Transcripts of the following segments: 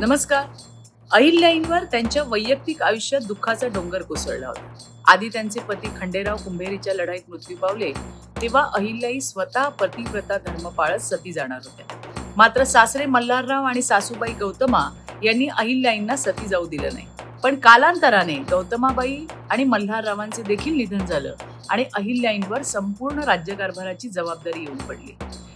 नमस्कार. अहिल्याईंवर त्यांच्या वैयक्तिक आयुष्यात दुःखाचा डोंगर कोसळला होता. आधी त्यांचे पती खंडेराव कुंभेरीच्या लढाईत मृत्यू पावले तेव्हा अहिल्याई स्वतः पतिव्रता धर्म पाळत सती जाणार होत्या. मात्र सासरे मल्हारराव आणि सासूबाई गौतमा यांनी अहिल्याईंना सती जाऊ दिलं नाही. पण कालांतराने गौतमाबाई आणि मल्हाररावांचे देखील निधन झालं. आणि अहिल्याईंवर संपूर्ण राज्यकारभाराची जबाबदारी येऊन पडली.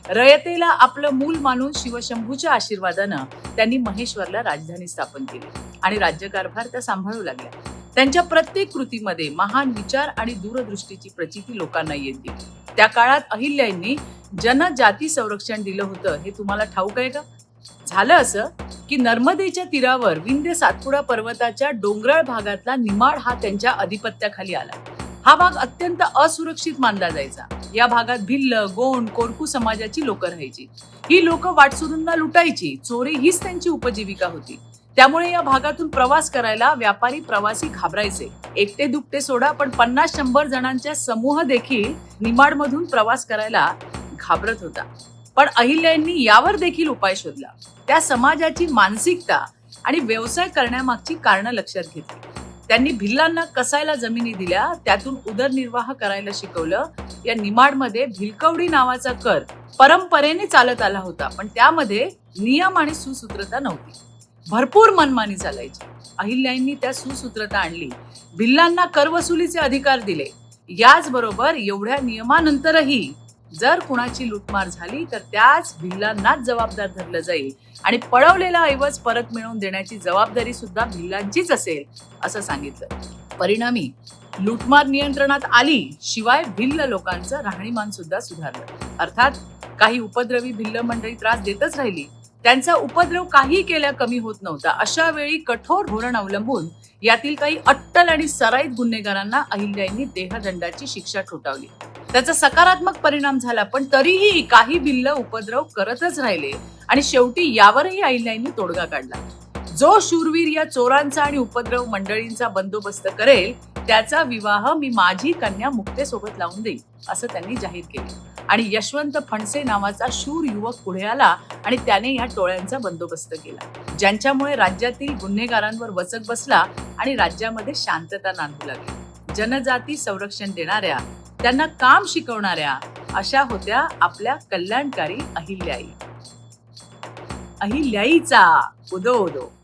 रयतेला आपलं मूल मानून शिवशंभूच्या आशीर्वादानं त्यांनी महेश्वरला राजधानी स्थापन केली आणि राज्यकारभार त्या सांभाळू लागल्या. त्यांच्या प्रत्येक कृतीमध्ये महान विचार आणि दूरदृष्टीची प्रचिती लोकांना येत. गेली त्या काळात अहिल्याईंनी जनजाती संरक्षण दिलं होतं हे तुम्हाला ठाऊक आहे का? झालं असं की नर्मदेच्या तीरावर विंध्य सातपुडा पर्वताच्या डोंगराळ भागातला निमाड हा त्यांच्या अधिपत्याखाली आला. हा भाग अत्यंत असुरक्षित मानला जायचा. या भागात भिल्ल गोंड कोरकू समाजाची लोक राहायची. ही लोक वाटसुरूंना लुटायची. चोरी हीच त्यांची उपजीविका होती. त्यामुळे या भागातून प्रवास करायला व्यापारी प्रवासी घाबरायचे. एकटे दुपटे सोडा पण पन्नास शंभर जणांच्या समूह देखील निमाडमधून प्रवास करायला घाबरत होता. पण अहिल्यांनी यावर देखील उपाय शोधला. त्या समाजाची मानसिकता आणि व्यवसाय करण्यामागची कारणं लक्षात घेतली. त्यांनी भिल्लांना कसायला जमिनी दिल्या त्यातून उदरनिर्वाह करायला शिकवलं. या निमाडमध्ये भिलकवडी नावाचा कर परंपरेने चालत आला होता पण त्यामध्ये नियम आणि सुसूत्रता नव्हती. भरपूर मनमानी चालायची. अहिल्याईंनी त्या सुसूत्रता आणली. भिल्लांना करवसुलीचे अधिकार दिले. याचबरोबर एवढ्या नियमानंतरही जर कुणाची लुटमार झाली तर त्याच भिल्लांनाच जबाबदार धरलं जाईल. आणि पळवलेला ऐवज परत मिळवून देण्याची जबाबदारी सुद्धा भिल्लांचीच असेल असं सांगितलं. परिणामी लुटमार नियंत्रणात आली शिवाय भिल्ल लोकांचं राहणीमान सुद्धा सुधारलं. अर्थात काही उपद्रवी भिल्ल मंडळी त्रास देतच राहिली त्यांचा उपद्रव काही केल्या कमी होत नव्हता. अशा वेळी कठोर धोरण अवलंबून यातील काही अट्टल आणि सराईत गुन्हेगारांना अहिल्याईंनी देहदंडाची शिक्षा ठोठावली. त्याचा सकारात्मक परिणाम झाला पण तरीही काही भिल्ल उपद्रव करतच राहिले आणि शेवटी यावरही अहिल्याईंनी तोडगा काढला. जो शूरवीर या चोरांचा आणि उपद्रव मंडळींचा बंदोबस्त करेल त्याचा विवाह मी माझी कन्या मुक्तेसोबत लावून देईन असं त्यांनी जाहीर केलं. आणि यशवंत फणसे नावाचा शूर युवक पुढे आला आणि त्याने या टोळ्यांचा बंदोबस्त केला. ज्यांच्यामुळे राज्यातील गुन्हेगारांवर वचक बसला आणि राज्यामध्ये शांतता नांदू लागली. जनजाती संरक्षण देणाऱ्या त्यांना काम शिकवणाऱ्या अशा होत्या आपल्या कल्याणकारी अहिल्याई. अहिल्याईचा उदो उदो.